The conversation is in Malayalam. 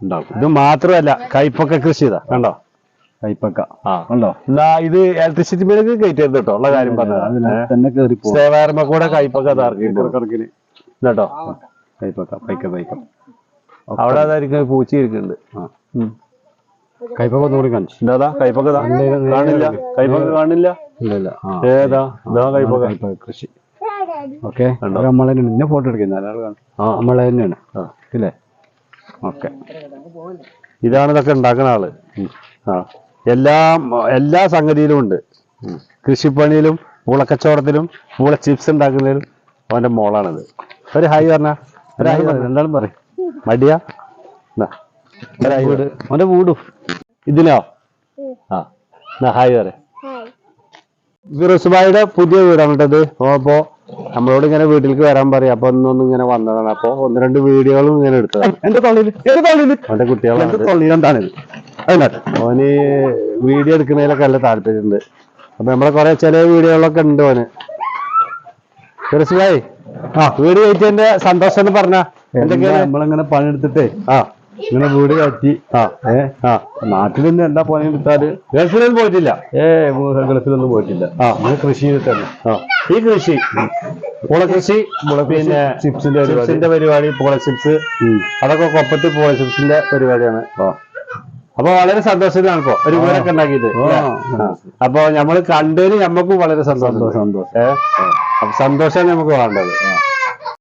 ഉണ്ടാക്കും. ഇത് മാത്രമല്ല കൈപ്പൊക്കെ കൃഷി ചെയ്താ കണ്ടോ? കൈപ്പക്ക. ആ. ഉണ്ടോ എന്നാ ഇത് ഇലക്ട്രിസിറ്റി ബില്ലൊക്കെ കയറ്റരുത് കേട്ടോ ഉള്ള കാര്യം പറഞ്ഞത്. സേവാരമ്മ കൂടെ കൈപ്പക്ക കണക്കിന്. കേട്ടോ കൈപ്പക്ക പൈക്ക പൈക്ക. അവിടെ അതായിരിക്കും പൂച്ച ഇരിക്കുന്നുണ്ട്. കൈപ്പക്ക ഒന്നുകൂടി കാണിച്ചു. എന്താ കൈപ്പൊക്കെ ദാ. കാണില്ല. കൈപ്പൊക്കെ കാണില്ല. ഇല്ല ഇല്ല. ഏതാ? ഇതാ കൈപ്പൊക്കെ. കൈപ്പക്ക കൃഷി. ഓക്കെ. നമ്മളെ തന്നെ ഫോട്ടോ എടുക്കുന്നത്. നമ്മളെ തന്നെയാണ്. ഇല്ലേ? ഓക്കെ. ഇതാണ് ഇതൊക്കെ ഉണ്ടാക്കുന്ന ആൾ. ആ. എല്ലാ എല്ലാ സംഗതിയിലും ഉണ്ട്. കൃഷിപ്പണിയിലും പൂളക്കച്ചവടത്തിലും പൂള ചിപ്സ് ഉണ്ടാക്കുന്നതിലും അവന്റെ മോളാണിത്. ഒരു ഹായ് പറഞ്ഞ. ഒരു ഹായ് പറഞ്ഞു. രണ്ടാളും പറയും. മടിയാ? വീട്. അവന്റെ അവന്റെ വീടും. ഇതിനോ? ആ. എന്നാ ഹായ് പറ ഫിറോസുബായിയുടെ പുതിയ വീടാണ് കേട്ടത് അപ്പോ നമ്മളോട് ഇങ്ങനെ വീട്ടിലേക്ക് വരാൻ പറയും. അപ്പൊ ഒന്നൊന്നും ഇങ്ങനെ വന്നതാണ്. അപ്പൊ ഒന്ന് രണ്ട് വീഡിയോകളും ഇങ്ങനെ എടുത്തതാണ്. എന്റെ തൊള്ളിയിൽ എന്റെ തൊള്ളിയിൽ അവന്റെ എന്റെ കുട്ടികളാണ് തൊള്ളിയിൽ എന്താണിത് അതിനകത്ത്. അവന് വീഡിയോ എടുക്കുന്നതിലൊക്കെ നല്ല താല്പര്യമുണ്ട്. അപ്പൊ നമ്മളെ കുറെ ചില വീഡിയോകളൊക്കെ ഉണ്ട് ഓന്. മനസ്സിലായി ആ. വീട് കയറ്റിന്റെ സന്തോഷം എന്ന് പറഞ്ഞ എന്തൊക്കെയാണ്? നമ്മളിങ്ങനെ പണിയെടുത്തിട്ടേ? ആ. ഇങ്ങനെ വീട് കയറ്റി. ആ. ഏ? ആ. നാട്ടിൽ നിന്ന് എന്താ പണി എടുത്താൽ ഗൾഫിലൊന്നും പോയിട്ടില്ല. ഏ ഗൾഫിലൊന്നും പോയിട്ടില്ല. ആ. കൃഷി ചെയ്തിട്ടാണ് ആ. ഈ കൃഷി. പുളകൃഷി പിന്നെ ചിപ്സിന്റെ ചിപ്സിന്റെ പരിപാടി പുള ചിപ്സ്. അതൊക്കെ കൊപ്പത്ത് പുള ചിപ്സിന്റെ പരിപാടിയാണ്. അപ്പൊ വളരെ സന്തോഷത്തിലാണ് ഇപ്പൊ. ഒരു വീടൊക്കെ ആ. അല്ലേ? അപ്പൊ നമ്മൾ കണ്ടതിന് നമ്മക്കും വളരെ സന്തോഷം സന്തോഷം. സന്തോഷം സന്തോഷമാണ് നമുക്ക് വേണ്ടത്.